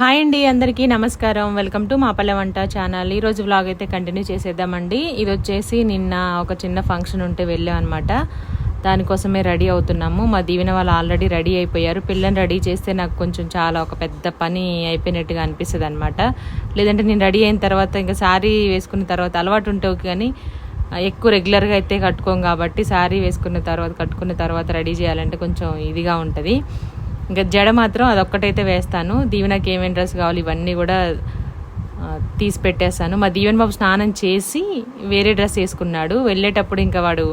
Hi అండి అందరికీ నమస్కారం. వెల్కమ్ టు మా పల్లె వంట ఛానల్. ఈరోజు వ్లాగ్ అయితే కంటిన్యూ చేసేద్దామండి. ఇది వచ్చేసి నిన్న ఒక చిన్న ఫంక్షన్ ఉంటే వెళ్ళాం అనమాట దానికోసమే రెడీ అవుతున్నాము. మా దీవెన వాళ్ళు ఆల్రెడీ రెడీ అయిపోయారు. పిల్లని రెడీ చేస్తే నాకు కొంచెం చాలా ఒక పెద్ద పని అయిపోయినట్టుగా అనిపిస్తుంది అనమాట లేదంటే నేను రెడీ అయిన తర్వాత ఇంకా శారీ వేసుకున్న తర్వాత అలవాటు ఉంటే ఓకే కానీ ఎక్కువ రెగ్యులర్గా అయితే కట్టుకోం కాబట్టి శారీ వేసుకున్న తర్వాత కట్టుకున్న తర్వాత రెడీ చేయాలంటే కొంచెం ఇదిగా ఉంటుంది. ఇంకా జడ మాత్రం అదొక్కటైతే వేస్తాను. దీవెనకి ఏమేమి డ్రెస్ కావాలి ఇవన్నీ కూడా తీసి పెట్టేస్తాను. మా దీవెన్ బాబు స్నానం చేసి వేరే డ్రెస్ వేసుకున్నాడు. వెళ్ళేటప్పుడు ఇంకా వాడు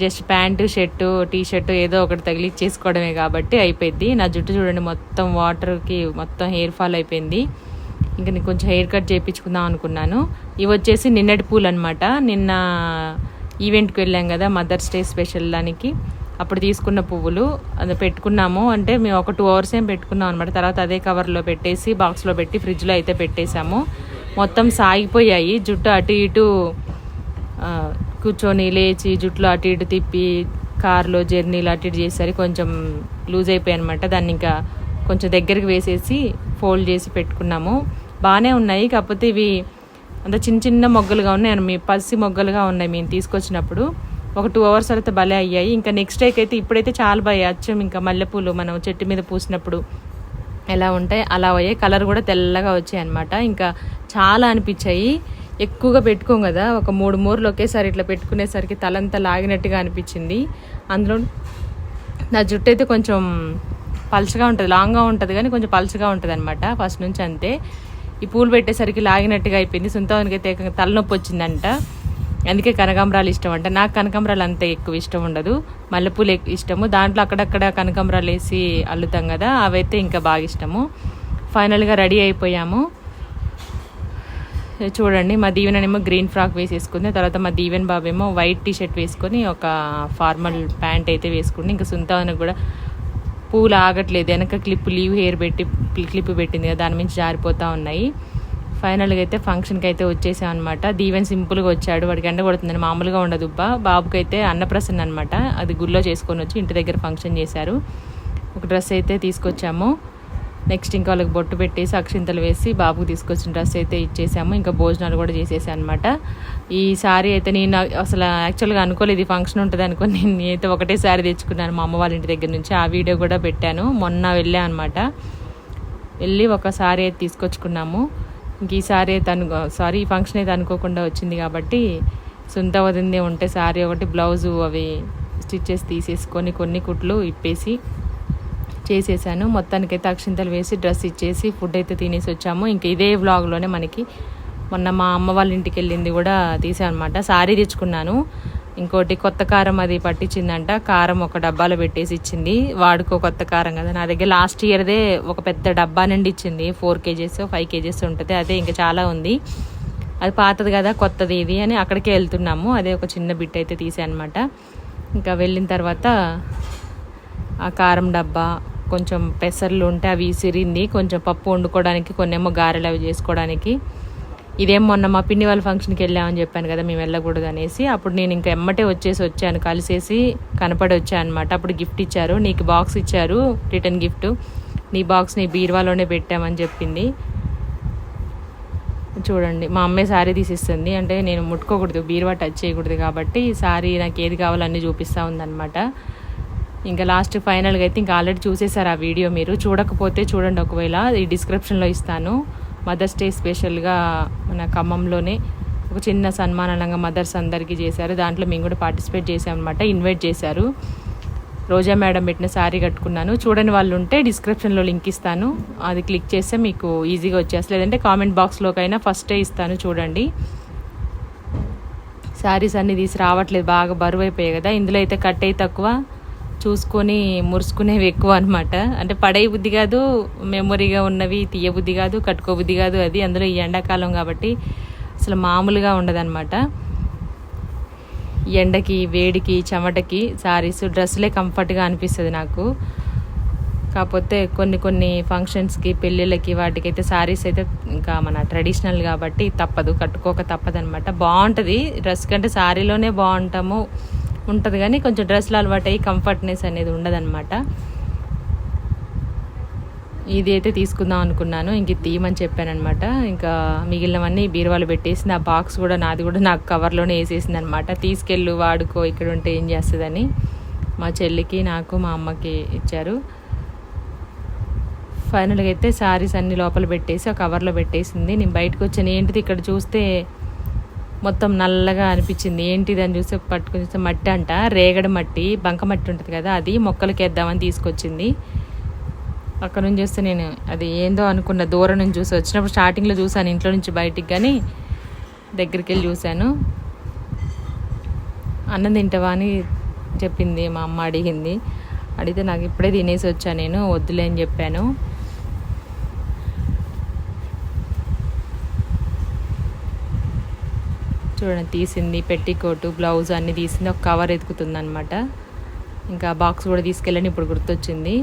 just pant shirt T shirt ఏదో ఒకటి తగిలిచ్చేసుకోవడమే కాబట్టి అయిపోయింది నా జుట్టు చూడండి మొత్తం వాటర్కి మొత్తం హెయిర్ ఫాల్ అయిపోయింది. ఇంకా నేను కొంచెం హెయిర్ కట్ చేయించుకుందాం అనుకున్నాను. ఇవి వచ్చేసి నిన్నటి పూలు అనమాట నిన్న ఈవెంట్కి వెళ్ళాం కదా మదర్స్ డే స్పెషల్ దానికి. అప్పుడు తీసుకున్న పువ్వులు అది పెట్టుకున్నాము. అంటే మేము ఒక టూ అవర్స్ ఏం పెట్టుకున్నాం అనమాట తర్వాత అదే కవర్లో పెట్టేసి బాక్స్లో పెట్టి ఫ్రిడ్జ్లో అయితే పెట్టేశాము. మొత్తం సాగిపోయాయి. జుట్టు అటు ఇటు కూర్చొని లేచి జుట్లు అటు ఇటు తిప్పి కార్లో జర్నీలు అటు ఇటు చేసేసరికి కొంచెం లూజ్ అయిపోయాయి అనమాట దాన్ని ఇంకా కొంచెం దగ్గరికి వేసేసి ఫోల్డ్ చేసి పెట్టుకున్నాము. బాగానే ఉన్నాయి. కాకపోతే ఇవి అంత చిన్న చిన్న మొగ్గలుగా ఉన్నాయి. మీ పసి మొగ్గలుగా ఉన్నాయి. మేము తీసుకొచ్చినప్పుడు ఒక టూ అవర్స్ తర్వాత భలే అయ్యాయి. ఇంకా నెక్స్ట్ డేకి అయితే ఇప్పుడైతే చాలా బాగా అచ్చం. ఇంకా మల్లెపూలు మనం చెట్టు మీద పూసినప్పుడు ఎలా ఉంటాయి అలా అయ్యాయి. కలర్ కూడా తెల్లగా వచ్చాయి అనమాట ఇంకా చాలా అనిపించాయి. ఎక్కువగా పెట్టుకోం కదా. ఒక మూడు మూరలు ఒకేసారి ఇట్లా పెట్టుకునేసరికి తలంతా లాగినట్టుగా అనిపించింది. అందులో నా జుట్టు అయితే కొంచెం పలుచగా ఉంటుంది. లాంగ్గా ఉంటుంది కానీ కొంచెం పలుచగా ఉంటుంది అనమాట ఫస్ట్ నుంచి అంతే. ఈ పూలు పెట్టేసరికి లాగినట్టుగా అయిపోయింది. సుంతవానికి అయితే తలనొప్పి వచ్చిందంట. అందుకే కనకాంబరాలు ఇష్టం అంట నాకు కనకాంబరాలు అంత ఎక్కువ ఇష్టం ఉండదు. మల్లెపూలు ఇష్టము. దాంట్లో అక్కడక్కడ కనకాంబరాలు వేసి అల్లుతాం కదా అవైతే ఇంకా బాగా ఇష్టము. ఫైనల్గా రెడీ అయిపోయాము. చూడండి మా దీవెనేమో గ్రీన్ ఫ్రాక్ వేసేసుకుంది. తర్వాత మా దీవెన్ బాబు ఏమో వైట్ టీ షర్ట్ వేసుకొని ఒక ఫార్మల్ ప్యాంట్ అయితే వేసుకుని ఇంకా సుంతావనకు కూడా పూలు ఆగట్లేదు. వెనక క్లిప్ లీవ్ హెయిర్ పెట్టి క్లిప్ పెట్టింది కదా దాని నుంచి జారిపోతూ ఉన్నాయి. ఫైనల్గా అయితే ఫంక్షన్కి అయితే వచ్చేసాం అనమాట దీవెన్ సింపుల్గా వచ్చాడు. వాడికి ఎండ కొడుతుందని మామూలుగా ఉండదు ఉబ్బా బాబుకి అయితే అన్నప్రసన్న అనమాట అది గుళ్ళో చేసుకొని వచ్చి ఇంటి దగ్గర ఫంక్షన్ చేశారు. ఒక డ్రెస్ అయితే తీసుకొచ్చాము. నెక్స్ట్ ఇంకా వాళ్ళకి బొట్టు పెట్టేసి అక్షింతలు వేసి బాబుకి తీసుకొచ్చిన డ్రెస్ అయితే ఇచ్చేసాము. ఇంకా భోజనాలు కూడా చేసేసాను అనమాట ఈ సారీ అయితే నేను అసలు యాక్చువల్గా అనుకోలేదు ఫంక్షన్ ఉంటుంది అనుకుని నేను అయితే ఒకటే సారీ తెచ్చుకున్నాను మా అమ్మ వాళ్ళ ఇంటి దగ్గర నుంచి. ఆ వీడియో కూడా పెట్టాను. మొన్న వెళ్ళాను అనమాట వెళ్ళి ఒక సారీ అయితే తీసుకొచ్చుకున్నాము. ఇంక ఈ సారీ సారీ ఈ ఫంక్షన్ అయితే అనుకోకుండా వచ్చింది కాబట్టి సొంత వదిందే ఉంటే సారీ ఒకటి బ్లౌజు అవి స్టిచ్చెస్ తీసేసుకొని కొన్ని కుట్లు ఇప్పేసి చేసేసాను. మొత్తానికైతే అక్షింతలు వేసి డ్రెస్ ఇచ్చేసి ఫుడ్ అయితే తినేసి వచ్చాము. ఇంకా ఇదే వ్లాగ్లోనే మనకి మొన్న మా అమ్మ వాళ్ళ ఇంటికి వెళ్ళింది కూడా తీసానమాట సారీ తెచ్చుకున్నాను. ఇంకోటి కొత్త కారం అది పట్టించిందంట. కారం ఒక డబ్బాలో పెట్టేసి ఇచ్చింది. వాడుకో కొత్త కారం కదా. నా దగ్గర లాస్ట్ ఇయర్దే ఒక పెద్ద డబ్బా నుండి ఇచ్చింది. ఫోర్ కేజెస్ ఫైవ్ కేజెస్ ఉంటుంది. అదే ఇంకా చాలా ఉంది. అది పాతది కదా కొత్తది ఇది అని అక్కడికే వెళ్తున్నాము. అదే ఒక చిన్న బిట్ అయితే తీసానమాట. ఇంకా వెళ్ళిన తర్వాత ఆ కారం డబ్బా కొంచెం పెసర్లు ఉంటే అవి సిరింది కొంచెం పప్పు వండుకోవడానికి కొన్ని ఏమో గారెలు అవి చేసుకోవడానికి. ఇదేం మొన్న మా పిన్ని వాళ్ళ ఫంక్షన్కి వెళ్ళామని చెప్పాను కదా మేము వెళ్ళకూడదు అనేసి. అప్పుడు నేను ఇంకా ఎమ్మటే వచ్చేసి వచ్చాను కలిసేసి కనపడి వచ్చాను అనమాట అప్పుడు గిఫ్ట్ ఇచ్చారు నీకు బాక్స్ ఇచ్చారు రిటర్న్ గిఫ్ట్ నీ బాక్స్ నీ బీరువాలోనే పెట్టామని చెప్పింది. చూడండి మా అమ్మాయి శారీ తీసిస్తుంది. అంటే నేను ముట్టుకోకూడదు బీరువా టచ్ చేయకూడదు కాబట్టి శారీ నాకు ఏది కావాలో అన్నీ చూపిస్తూ ఉందన్నమాట. ఇంకా లాస్ట్ ఫైనల్గా అయితే ఇంకా ఆల్రెడీ చూసేసారు ఆ వీడియో మీరు. చూడకపోతే చూడండి ఒకవేళ ఈ డిస్క్రిప్షన్లో ఇస్తాను. మదర్స్ డే స్పెషల్గా మన ఖమ్మంలోనే ఒక చిన్న సన్మానంగా మదర్స్ అందరికీ చేశారు. దాంట్లో మేము కూడా పార్టిసిపేట్ చేసామన్నమాట ఇన్వైట్ చేశారు. రోజా మేడం పెట్టిన శారీ కట్టుకున్నాను. చూడని వాళ్ళు ఉంటే డిస్క్రిప్షన్లో లింక్ ఇస్తాను. అది క్లిక్ చేస్తే మీకు ఈజీగా వచ్చేస్తుంది. లేదంటే కామెంట్ బాక్స్లోకైనా ఫస్టే ఇస్తాను చూడండి. శారీస్ అన్నీ తీసి రావట్లేదు బాగా బరువు అయిపోయాయి కదా. ఇందులో అయితే కట్ అయి తక్కువ. చూసుకొని మురుసుకునేవి ఎక్కువ అనమాట అంటే పడే బుద్ధి కాదు మెమొరీగా ఉన్నవి తీయ బుద్ధి కాదు కట్టుకో బుద్ధి కాదు అది అందులో ఈ ఎండాకాలం కాబట్టి అసలు మామూలుగా ఉండదన్నమాట. ఎండకి వేడికి చెమటకి సారీస్ డ్రెస్సులే కంఫర్ట్గా అనిపిస్తుంది నాకు. కాకపోతే కొన్ని కొన్ని ఫంక్షన్స్కి పెళ్ళిళ్ళకి వాటికైతే సారీస్ అయితే ఇంకా మన ట్రెడిషనల్ కాబట్టి తప్పదు కట్టుకోక తప్పదు అనమాట బాగుంటుంది. డ్రెస్ కంటే సారీలోనే బాగుంటాము. ఉంటుంది కానీ కొంచెం డ్రెస్లు అలవాటు అయ్యి కంఫర్ట్నెస్ అనేది ఉండదన్నమాట. ఇది అయితే తీసుకుందాం అనుకున్నాను. ఇంక ఇది తీయమని చెప్పానమాట ఇంకా మిగిలినవన్నీ బీరువాలు పెట్టేసింది ఆ బాక్స్ కూడా నాది కూడా నాకు కవర్లోనే వేసేసింది అనమాట తీసుకెళ్ళు వాడుకో ఇక్కడ ఉంటే ఏం చేస్తుందని మా చెల్లికి నాకు మా అమ్మకి ఇచ్చారు. ఫైనల్గా అయితే శారీస్ అన్ని లోపల పెట్టేసి ఆ కవర్లో పెట్టేసింది. నేను బయటకు వచ్చాను. ఏంటిది ఇక్కడ చూస్తే మొత్తం నల్లగా అనిపించింది. ఏంటిది అని చూసి పట్టుకుని చూస్తే మట్టి అంట. రేగడి మట్టి బంక మట్టి ఉంటుంది కదా అది. మొక్కలకి వేద్దామని తీసుకొచ్చింది. అక్కడ నుంచి చూస్తే నేను అది ఏందో అనుకున్న దూరం నుంచి చూసి వచ్చినప్పుడు స్టార్టింగ్లో చూసాను ఇంట్లో నుంచి బయటికి కానీ దగ్గరికి వెళ్ళి చూశాను. అన్నం తింటావా అని చెప్పింది మా అమ్మ అడిగింది. అడిగితే నాకు ఇప్పుడే తినేసి వచ్చా నేను వద్దులే అని చెప్పాను. చూడండి తీసింది పెట్టికోటు బ్లౌజ్ అన్నీ తీసింది ఒక కవర్ ఎదుకుతుంది అనమాట ఇంకా బాక్స్ కూడా తీసుకెళ్ళని ఇప్పుడు గుర్తొచ్చింది.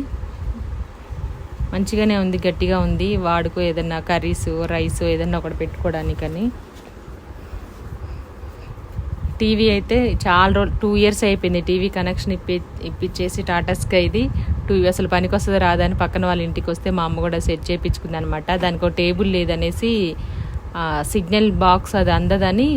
మంచిగానే ఉంది గట్టిగా ఉంది. వాడుకో ఏదన్నా కర్రీస్ రైస్ ఏదన్నా ఒకటి పెట్టుకోవడానికని టీవీ అయితే చాలా రోజు టూ ఇయర్స్ అయిపోయింది. టీవీ కనెక్షన్ ఇప్పి ఇప్పించేసి టాటా స్కై ఇది టూ అసలు పనికి వస్తుందో రాదని పక్కన వాళ్ళ ఇంటికి వస్తే మా అమ్మ కూడా సెట్ చేయించుకుంది అనమాట దానికి ఒక టేబుల్ లేదనేసి సిగ్నల్ బాక్స్ అది అందదని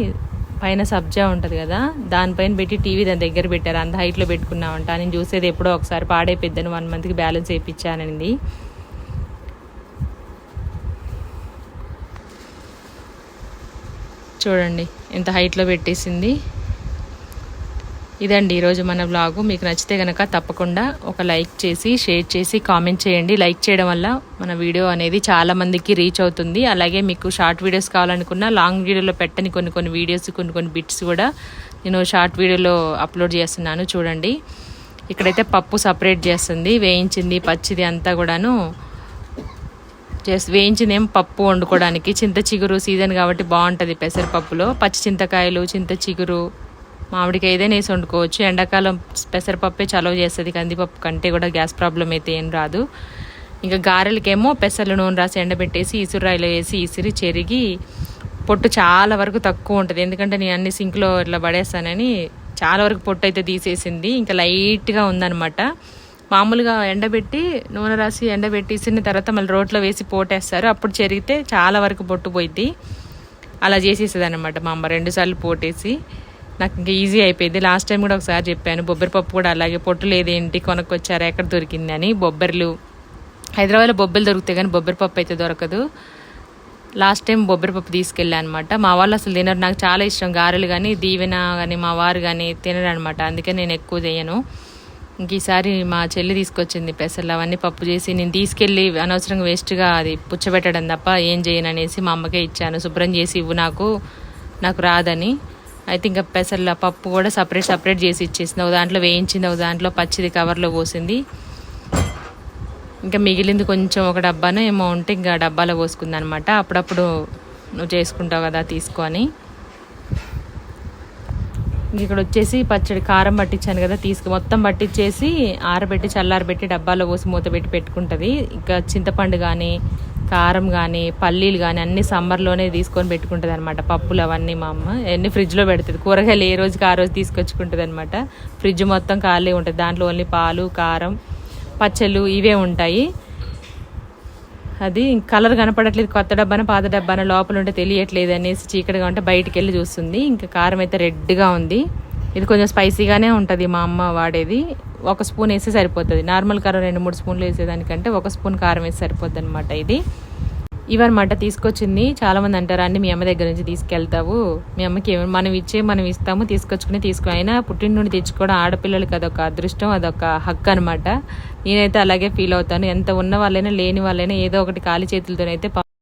పైన సబ్జా ఉంటుంది కదా దానిపైన పెట్టి టీవీ దాని దగ్గర పెట్టారు. అంత హైట్లో పెట్టుకున్నామంట. నేను చూసేది ఎప్పుడో ఒకసారి పాడైపోద్దని వన్ మంత్కి బ్యాలెన్స్ వేయించానండి చూడండి ఎంత హైట్లో పెట్టేసింది. ఇదండి ఈరోజు మన బ్లాగు మీకు నచ్చితే కనుక తప్పకుండా ఒక లైక్ చేసి షేర్ చేసి కామెంట్ చేయండి. లైక్ చేయడం వల్ల మన వీడియో అనేది చాలామందికి రీచ్ అవుతుంది. అలాగే మీకు షార్ట్ వీడియోస్ కావాలనుకున్నా లాంగ్ వీడియోలో పెట్టని కొన్ని కొన్ని వీడియోస్ కొన్ని కొన్ని బిట్స్ కూడా నేను షార్ట్ వీడియోలో అప్లోడ్ చేస్తున్నాను చూడండి. ఇక్కడైతే పప్పు సపరేట్ చేస్తుంది. వేయించింది పచ్చిది అంతా కూడాను చేసి ఏం పప్పు వండుకోవడానికి. చింత చిగురు సీజన్ కాబట్టి బాగుంటుంది పెసరపప్పులో. పచ్చి చింతకాయలు చింత చిగురు మామిడికి ఏదైనా వేసి వండుకోవచ్చు. ఎండాకాలం పెసరపప్పే చలవ చేస్తుంది. కందిపప్పు కంటే కూడా గ్యాస్ ప్రాబ్లం అయితే ఏం రాదు. ఇంకా గారెలకేమో పెసర్లు నూనె రాసి ఎండబెట్టేసి ఇసురాయిలో వేసి ఇసిరి చెరిగి పొట్టు చాలా వరకు తక్కువ ఉంటుంది. ఎందుకంటే నేను అన్ని సింక్లో ఇట్లా పడేస్తానని చాలా వరకు పొట్టు అయితే తీసేసింది. ఇంకా లైట్గా ఉందనమాట మామూలుగా ఎండబెట్టి నూనె రాసి ఎండబెట్టేసిన తర్వాత మళ్ళీ రోట్లో వేసి పోటేస్తారు. అప్పుడు చెరిగితే చాలా వరకు పొట్టు పోయిద్ది. అలా చేసేసేది అనమాట మా అమ్మ. రెండుసార్లు పోటేసి నాకు ఇంకా ఈజీ అయిపోయింది. లాస్ట్ టైం కూడా ఒకసారి చెప్పాను బొబ్బరి పప్పు కూడా అలాగే పొట్టు లేదేంటి కొనుక్కొచ్చారా ఎక్కడ దొరికిందని బొబ్బర్లు. హైదరాబాద్లో బొబ్బలు దొరుకుతాయి కానీ బొబ్బరి పప్పు అయితే దొరకదు. లాస్ట్ టైం బొబ్బరి పప్పు తీసుకెళ్ళాను అనమాట మా వాళ్ళు అసలు తినరు. నాకు చాలా ఇష్టం. గారెలు కానీ దీవెన కానీ మా వారు కానీ తినరు అనమాట అందుకే నేను ఎక్కువ చేయను. ఇంక ఈసారి మా చెల్లి తీసుకొచ్చింది పెసర్లు. అవన్నీ పప్పు చేసి నేను తీసుకెళ్ళి అనవసరంగా వేస్ట్గా అది పుచ్చబెట్టడం తప్ప ఏం చేయను అనేసి మా అమ్మకే ఇచ్చాను. శుభ్రం చేసి ఇవ్వు నాకు. నాకు రాదని. అయితే ఇంకా పెసర్ల పప్పు కూడా సపరేట్ సపరేట్ చేసి ఇచ్చేసింది. ఒక దాంట్లో వేయించింది ఒక దాంట్లో పచ్చిది కవర్లో పోసింది. ఇంకా మిగిలింది కొంచెం ఒక డబ్బాను ఏమో ఉంటే ఇంకా డబ్బాలో పోసుకుంది అనమాట అప్పుడప్పుడు నువ్వు చేసుకుంటావు కదా తీసుకొని ఇక్కడ వచ్చేసి పచ్చడి కారం పట్టించాను కదా తీసుకు మొత్తం పట్టించేసి ఆరబెట్టి చల్లారబెట్టి డబ్బాలో పోసి మూత పెట్టి పెట్టుకుంటుంది. ఇంకా చింతపండు కానీ కారం కానీ పల్లీలు కానీ అన్ని సమ్మర్లోనే తీసుకొని పెట్టుకుంటుంది అనమాట పప్పులు అవన్నీ మా అమ్మ అన్ని ఫ్రిడ్జ్లో పెడుతుంది. కూరగాయలు ఏ రోజుకి ఆ రోజు తీసుకొచ్చుకుంటుంది అనమాట ఫ్రిడ్జ్ మొత్తం ఖాళీ ఉంటుంది. దాంట్లో ఓన్లీ పాలు కారం పచ్చళ్ళు ఇవే ఉంటాయి. అది కలర్ కనపడట్లేదు. కొత్త డబ్బాన పాత డబ్బాన లోపల ఉంటే తెలియట్లేదు అనేసి చీకటిగా ఉంటే బయటికి వెళ్ళి చూస్తుంది. ఇంకా కారం అయితే రెడ్గా ఉంది. ఇది కొంచెం స్పైసీగానే ఉంటుంది మా అమ్మ వాడేది. ఒక స్పూన్ వేస్తే సరిపోతుంది. నార్మల్ కారం రెండు మూడు స్పూన్లు వేసేదానికంటే ఒక స్పూన్ కారం వేసి సరిపోద్ది అనమాట ఇది. ఇవన్నమాట తీసుకొచ్చింది. చాలామంది అంటారు అండి మీ అమ్మ దగ్గర నుంచి తీసుకెళ్తావు. మీ అమ్మకి మనం ఇచ్చే మనం ఇస్తాము తీసుకొచ్చుకుని తీసుకో. అయినా పుట్టిన నుండి తెచ్చుకోవడం ఆడపిల్లలకి అదొక అదృష్టం అదొక హక్కు అనమాట నేనైతే అలాగే ఫీల్ అవుతాను. ఎంత ఉన్న వాళ్ళైనా లేని వాళ్ళైనా ఏదో ఒకటి ఖాళీ చేతులతోనైతే